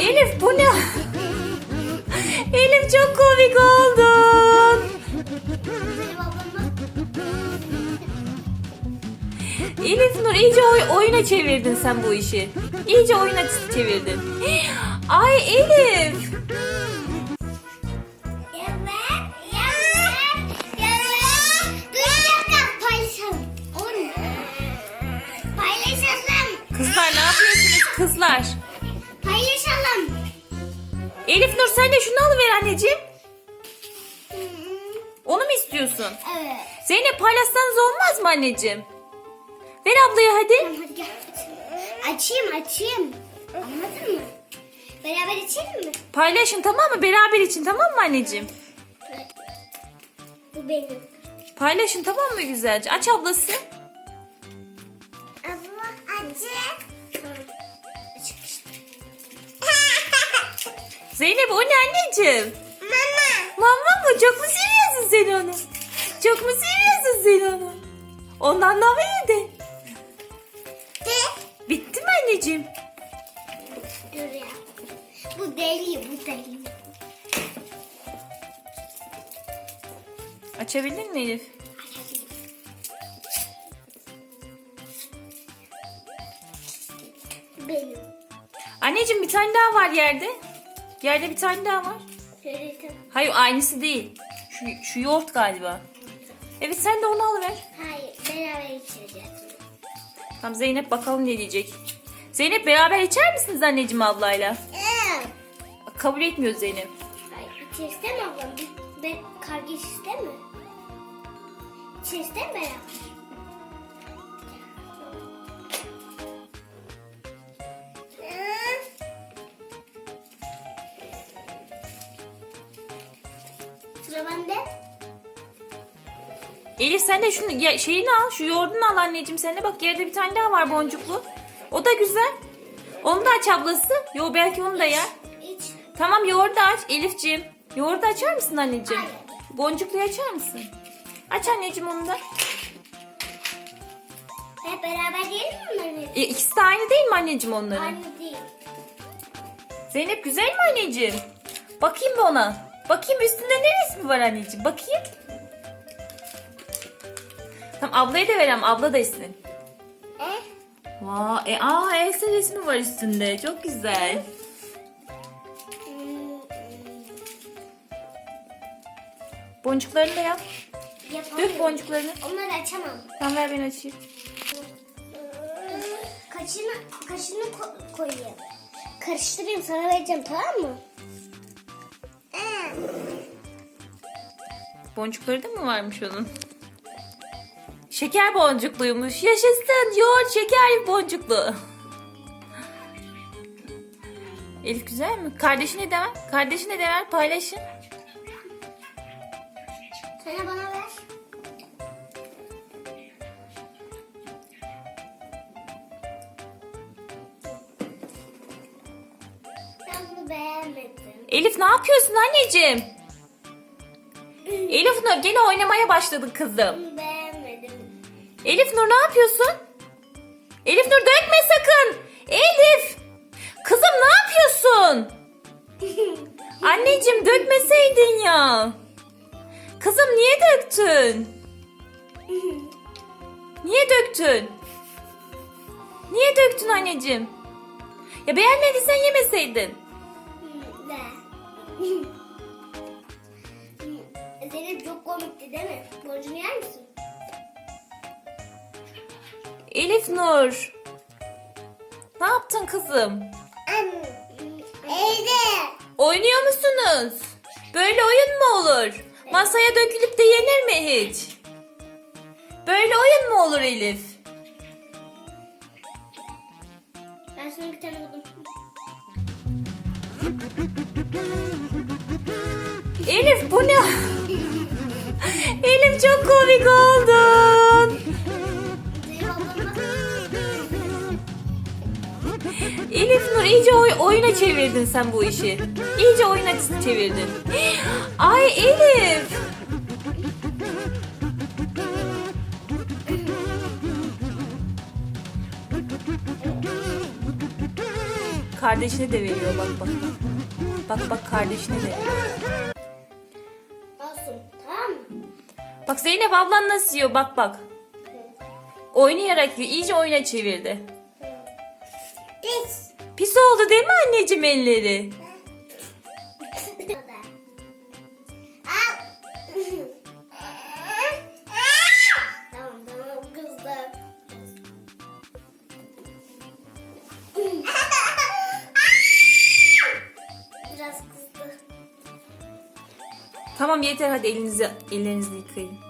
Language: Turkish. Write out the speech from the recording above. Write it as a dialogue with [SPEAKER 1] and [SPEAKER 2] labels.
[SPEAKER 1] Elif bu ne? Elif çok komik oldun. Elif Nur iyice oy- oyuna çevirdin sen bu işi. İyice oyuna çevirdin. Ay Elif. Elif Nur sen de şunu alıver anneciğim. Onu mu istiyorsun?
[SPEAKER 2] Evet.
[SPEAKER 1] Zeynep paylaşsanız olmaz mı anneciğim? Ver ablaya hadi.
[SPEAKER 2] Hadi gel. Açayım açayım. Anladın mı? Beraber içelim mi?
[SPEAKER 1] Paylaşın tamam mı? Beraber için tamam mı anneciğim?
[SPEAKER 2] Bu benim.
[SPEAKER 1] Paylaşın tamam mı güzelce? Aç ablası. Zeynep o ne anneciğim?
[SPEAKER 2] Mama.
[SPEAKER 1] Mama mı? Çok mu seviyorsun sen onu? Çok mu seviyorsun sen onu? Ondan da mı yedin?
[SPEAKER 2] De.
[SPEAKER 1] Bitti mi anneciğim?
[SPEAKER 2] Dur ya. Bu deli bu deli.
[SPEAKER 1] Açabildin mi Elif?
[SPEAKER 2] Benim.
[SPEAKER 1] Anneciğim bir tane daha var yerde. Yerde bir tane daha var.
[SPEAKER 2] Söyledim.
[SPEAKER 1] Hayır aynısı değil. Şu, şu yoğurt galiba. Evet sen de onu alıver.
[SPEAKER 2] Hayır beraber içeceğiz.
[SPEAKER 1] Tamam Zeynep bakalım ne diyecek. Zeynep beraber içer misiniz anneciğim ablayla?
[SPEAKER 2] Evet.
[SPEAKER 1] Kabul etmiyor Zeynep.
[SPEAKER 2] Hayır içeri isteme ablam. Bir- Ben kardeş isteme. İçeri isteme beraber. Sıra bende.
[SPEAKER 1] Elif sen de şunu ya, şeyini al. Şu yoğurdunu al anneciğim sen de. Bak yerde bir tane daha var boncuklu. O da güzel. Onu da aç ablası. Yo belki onu da yer.
[SPEAKER 2] İç.
[SPEAKER 1] Tamam yoğurdu aç Elifciğim. Yoğurdu açar mısın anneciğim?
[SPEAKER 2] Hayır.
[SPEAKER 1] Boncukluyu açar mısın? Aç anneciğim onu da.
[SPEAKER 2] Hep beraber değil mi bunların?
[SPEAKER 1] E, ikisi de aynı değil mi anneciğim onların?
[SPEAKER 2] Aynı değil.
[SPEAKER 1] Zeynep güzel mi anneciğim? Bakayım bir ona. Bakayım üstünde ne resmi var anneciğim? Bakayım. Tamam ablaya da verem. Abla da istesin.
[SPEAKER 2] E?
[SPEAKER 1] Vay, e, aa Elsa resmi var üstünde. Çok güzel.
[SPEAKER 2] Hmm,
[SPEAKER 1] Boncuklarını da yap.
[SPEAKER 2] yapamıyorum.
[SPEAKER 1] Dök boncuklarını.
[SPEAKER 2] Onları açamam.
[SPEAKER 1] Tamam ver ben açayım.
[SPEAKER 2] Kaşını, kaşını ko- koyayım. Karıştırayım sana vereceğim tamam mı?
[SPEAKER 1] Boncukları da mı varmış onun? Şeker boncukluymuş. Yaşasın. Yoğurt şeker boncuklu. Elif güzel mi? Kardeşine de ver. Kardeşine de ver. Paylaşın.
[SPEAKER 2] Sana bana ver. Ben bunu beğenmedim.
[SPEAKER 1] Elif ne yapıyorsun anneciğim? Elif Nur gene oynamaya başladın kızım.
[SPEAKER 2] Beğenmedim.
[SPEAKER 1] Elif Nur ne yapıyorsun? Elif Nur dökme sakın. Elif. Kızım ne yapıyorsun? Anneciğim dökmeseydin ya. Kızım niye döktün? Niye döktün? Niye döktün anneciğim? Ya beğenmediysen yemeseydin.
[SPEAKER 2] Zeynep çok komikti değil mi? Borcunu yer misin?
[SPEAKER 1] Elif Nur. Ne yaptın kızım?
[SPEAKER 2] Evde.
[SPEAKER 1] Oynuyor musunuz? Böyle oyun mu olur? Masaya dökülüp de yenir mi hiç? Böyle oyun mu olur Elif?
[SPEAKER 2] Ben sana bir tane buldum.
[SPEAKER 1] Elif bu ne? Elif çok komik oldun. Elif Nur iyice oy- oyuna çevirdin sen bu işi. İyice oyuna çevirdin. Ay Elif. Kardeşine de veriyor bak bak. Bak bak kardeşine de veriyor. Bak Zeynep ablan nasıl yiyor bak bak. Oynayarak yiyor. İyice oyuna çevirdi.
[SPEAKER 2] Pis.
[SPEAKER 1] Pis oldu değil mi anneciğim elleri?
[SPEAKER 2] Tamam
[SPEAKER 1] yeter hadi elinizi ellerinizi yıkayın.